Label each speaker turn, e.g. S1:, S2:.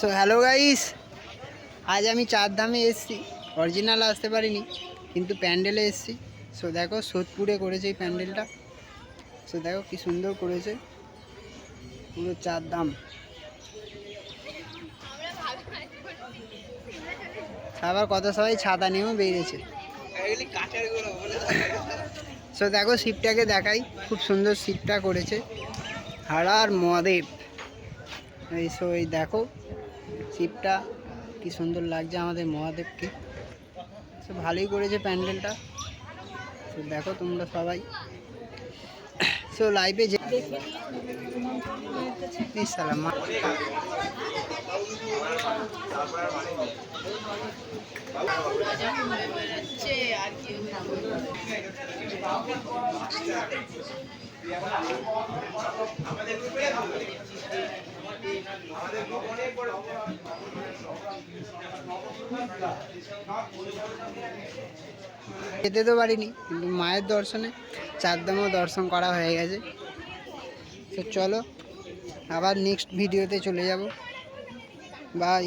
S1: So hello guys আজ আমি চার ধামে এসেছি। অরিজিনাল আসতে পারিনি, কিন্তু প্যান্ডেলে এসেছি। সো দেখো, সোদপুরে করেছে এই প্যান্ডেলটা। সো দেখো, কি সুন্দর করেছে। পুরো চার ধাম আবার কত সবাই ছাতা নিয়েও বেরিয়েছে। সো দেখো শিপটাকে দেখাই। খুব সুন্দর শিপটা করেছে। হাড়ার মহাদেব। এই সো এই দেখো শিপটা কি সুন্দর লাগছে আমাদের মহাদেবকে। সো ভালোই করেছে প্যান্ডেলটা। তো দেখো তোমরা সবাই। সো লাইভে যে এই শালা মা- যেতে তো পারিনি, কিন্তু মায়ের দর্শনে, চারধামও দর্শন করা হয়ে গেছে। তো চলো, আবার নেক্সট ভিডিওতে চলে যাব। বাই